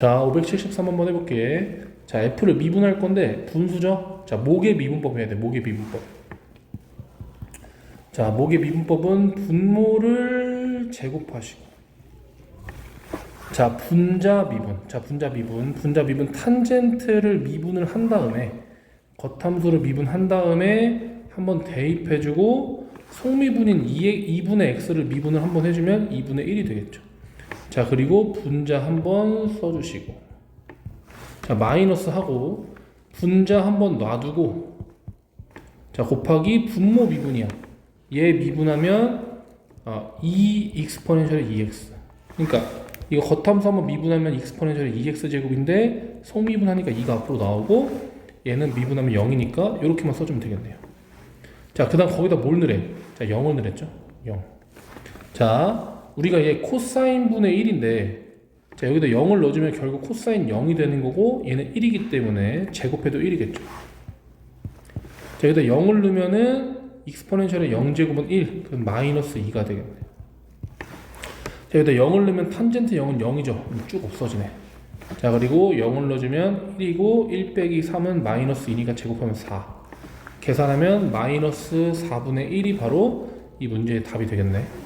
자, 573 한번 해볼게. 자, F를 미분할 건데 분수죠? 자, 목의 미분법 해야 돼. 목의 미분법. 자, 목의 미분법은 분모를 제곱하시고. 자, 분자 미분. 자, 분자 미분. 분자 미분 탄젠트를 미분을 한 다음에 겉함수를 미분한 다음에 한번 대입해주고 속미분인 2의 2분의 x를 미분을 한번 해주면 2분의 1이 되겠죠. 자 그리고 분자 한번 써주시고. 자 마이너스 하고 분자 한번 놔두고. 자 곱하기 분모 미분이야. 얘 미분하면 아, 2 익스포넨셜 2x 그러니까 이거 겉함수 한번 미분하면 익스포넨셜 2x 제곱인데 속미분하니까 2가 앞으로 나오고 얘는 미분하면 0이니까 이렇게만 써주면 되겠네요. 자그 다음 거기다 뭘 넣으래? 자 0을 넣으랬죠? 0 자, 우리가 얘 코사인 분의 1인데 자, 여기다 0을 넣어주면 결국 코사인 0이 되는 거고 얘는 1이기 때문에 제곱해도 1이겠죠. 자, 여기다 0을 넣으면은 익스포넨셜의 0제곱은 1, 그럼 마이너스 2가 되겠네. 자, 여기다 0을 넣으면 탄젠트 0은 0이죠. 쭉 없어지네. 자, 그리고 0을 넣어주면 1이고 1 빼기 3은 마이너스 2니까 제곱하면 4. 계산하면 마이너스 4분의 1이 바로 이 문제의 답이 되겠네.